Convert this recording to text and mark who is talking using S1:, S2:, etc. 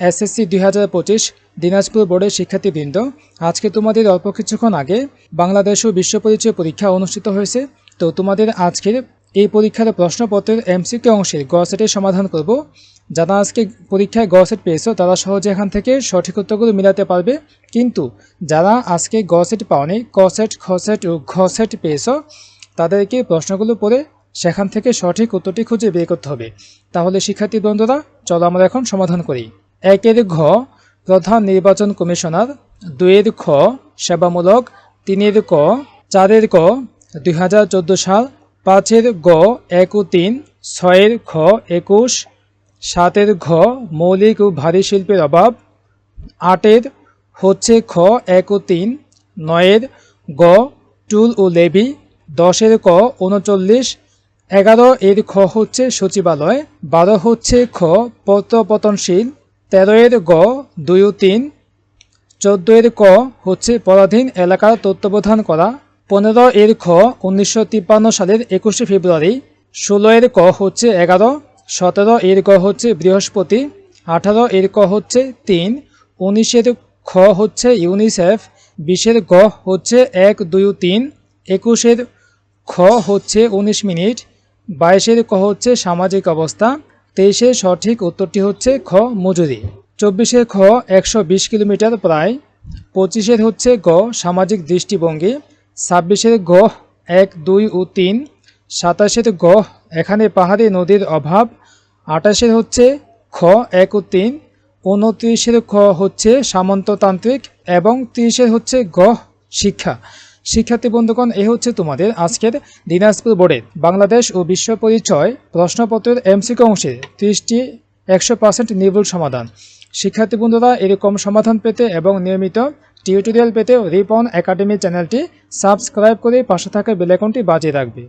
S1: SSC দুই হাজার পঁচিশ দিনাজপুর বোর্ডের শিক্ষার্থীবৃন্দ, আজকে তোমাদের অল্প কিছুক্ষণ আগে বাংলাদেশ ও বিশ্ব পরিচয় পরীক্ষা অনুষ্ঠিত হয়েছে। তো তোমাদের আজকের এই পরীক্ষার প্রশ্নপত্রের এমসিকিউ অংশের গ সেটের সমাধান করব। যারা আজকে পরীক্ষায় গ সেট পেয়েছ, তারা সহজে এখান থেকে সঠিক উত্তরগুলো মিলাতে পারবে। কিন্তু যারা আজকে গ সেট পাওনি ক সেট খ সেট ও ঘ সেট পেয়েছ, তাদেরকে প্রশ্নগুলো পড়ে সেখান থেকে সঠিক উত্তরটি খুঁজে বের করতে হবে। তাহলে শিক্ষার্থী বন্ধুরা, চলো আমরা এখন সমাধান করি। একের ঘ, প্রধান নির্বাচন কমিশনার। দুইয়ের খ, সেবামূলক। তিনের ক, চারের ক, দুই হাজার চোদ্দ সাল। পাঁচের গ, এক ও তিন। ছয়ের খ, একুশ। সাতের ঘ, মৌলিক ও ভারী শিল্পের অভাব। আটের হচ্ছে খ, এক ও তিন। নয়ের গ, টুল ও লেবি। দশের ক, উনচল্লিশ। এগারো এর খ হচ্ছে সচিবালয়। বারো হচ্ছে খ পত্রপতনশীল তেরো এর গ, দুই ও তিন। চোদ্দ এর ক হচ্ছে পরাধীন এলাকার তত্ত্বাবধান করা। পনেরো এর খ উনিশশো তিপ্পান্ন সালের একুশে ফেব্রুয়ারি। ষোলো এর ক হচ্ছে এগারো। সতেরো এর ক হচ্ছে বৃহস্পতি। আঠারো এর ক হচ্ছে তিন। উনিশের খ হচ্ছে ইউনিসেফ। বিশের গ হচ্ছে এক, দুই তিন। একুশের খ হচ্ছে উনিশ মিনিট। বাইশের ক হচ্ছে সামাজিক অবস্থা। তেইশের সঠিক উত্তরটি হচ্ছে খ, মজুরি। চব্বিশের খ, একশো বিশ কিলোমিটার প্রায়। পঁচিশের হচ্ছে গ, সামাজিক দৃষ্টিভঙ্গি। ছাব্বিশের গ, এক, দুই ও তিন। সাতাশের গ, এখানে পাহাড়ি নদীর অভাব। আঠাশের হচ্ছে খ, এক ও তিন। উনত্রিশের খ হচ্ছে সামন্ততান্ত্রিক এবং তিরিশের হচ্ছে গ, শিক্ষা। শিক্ষার্থী বন্ধুগণ, এ হচ্ছে তোমাদের আজকের দিনাজপুর বোর্ডের বাংলাদেশ ও বিশ্ব পরিচয় প্রশ্নপত্রের এমসিকে অংশের ত্রিশটি একশো পার্সেন্ট নির্ভুল সমাধান। শিক্ষার্থী বন্ধুরা, এরকম সমাধান পেতে এবং নিয়মিত টিউটোরিয়াল পেতে রিপন একাডেমি চ্যানেলটি সাবস্ক্রাইব করে পাশে থাকা বেলাইকনটি বাজিয়ে রাখবে।